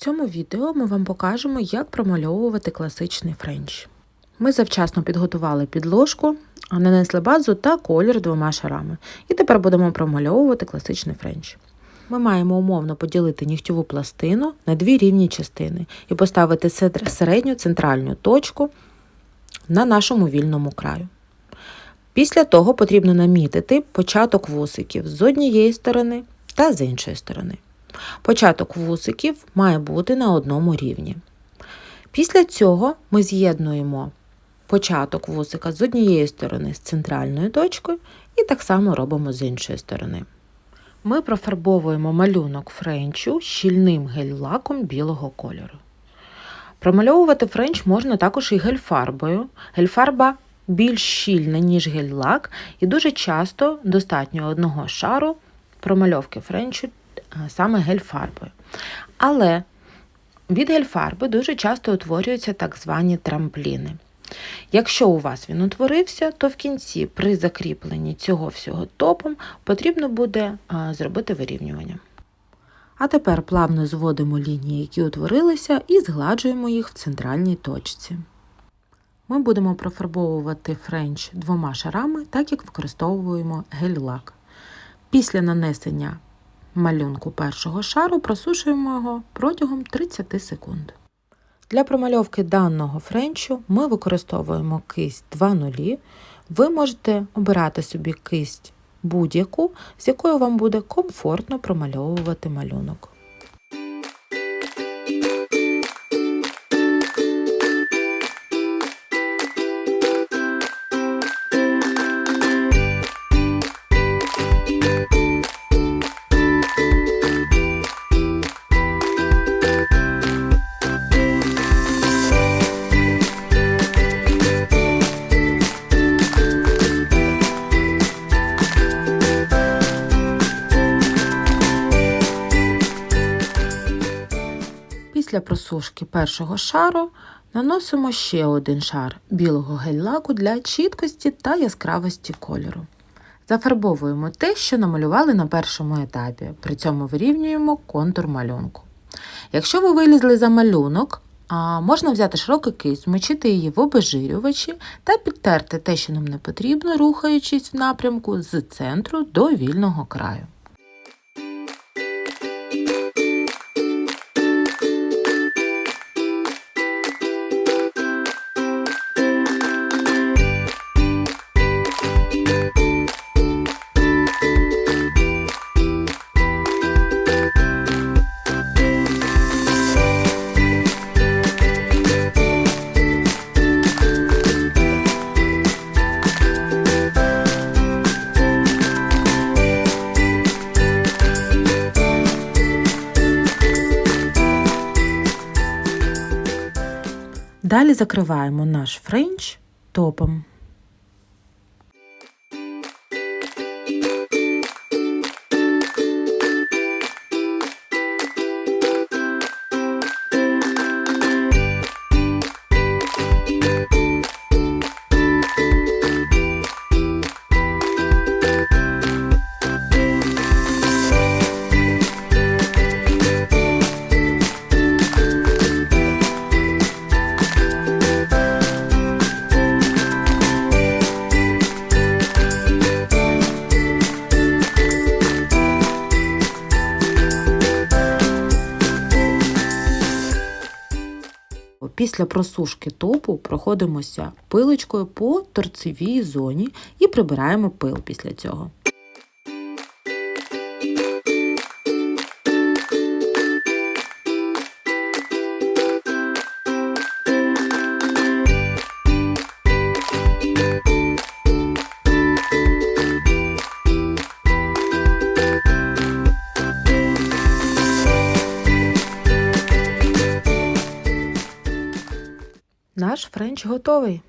цьому відео ми вам покажемо, як промальовувати класичний френч. Ми завчасно підготували підложку, нанесли базу та колір двома шарами. І тепер будемо промальовувати класичний френч. Ми маємо умовно поділити нігтєву пластину на дві рівні частини і поставити середню центральну точку на нашому вільному краю. Після того потрібно намітити початок вусиків з однієї сторони та з іншої сторони. Початок вусиків має бути на одному рівні. Після цього ми з'єднуємо початок вусика з однієї сторони з центральною точкою і так само робимо з іншої сторони. Ми профарбовуємо малюнок френчу щільним гель-лаком білого кольору. Промальовувати френч можна також і гель-фарбою. Гель-фарба більш щільна, ніж гель-лак, і дуже часто достатньо одного шару промальовки френчу саме гель-фарбою. Але від гель-фарби дуже часто утворюються так звані трампліни. Якщо у вас він утворився, то в кінці при закріпленні цього всього топом потрібно буде зробити вирівнювання. А тепер плавно зводимо лінії, які утворилися, і згладжуємо їх в центральній точці. Ми будемо профарбовувати френч двома шарами, так як використовуємо гель-лак. Після нанесення малюнку першого шару просушуємо його протягом 30 секунд. Для промальовки даного френчу ми використовуємо кисть 2.0. Ви можете обирати собі кисть будь-яку, з якою вам буде комфортно промальовувати малюнок. Після просушки першого шару наносимо ще один шар білого гель-лаку для чіткості та яскравості кольору. Зафарбовуємо те, що намалювали на першому етапі, при цьому вирівнюємо контур малюнку. Якщо ви вилізли за малюнок, можна взяти широку кисть, змочити її в обезжирювачі та підтерти те, що нам не потрібно, рухаючись в напрямку з центру до вільного краю. Далі закриваємо наш френч топом. Після просушки топу проходимося пилочкою по торцевій зоні і прибираємо пил після цього. Наш френч готовий.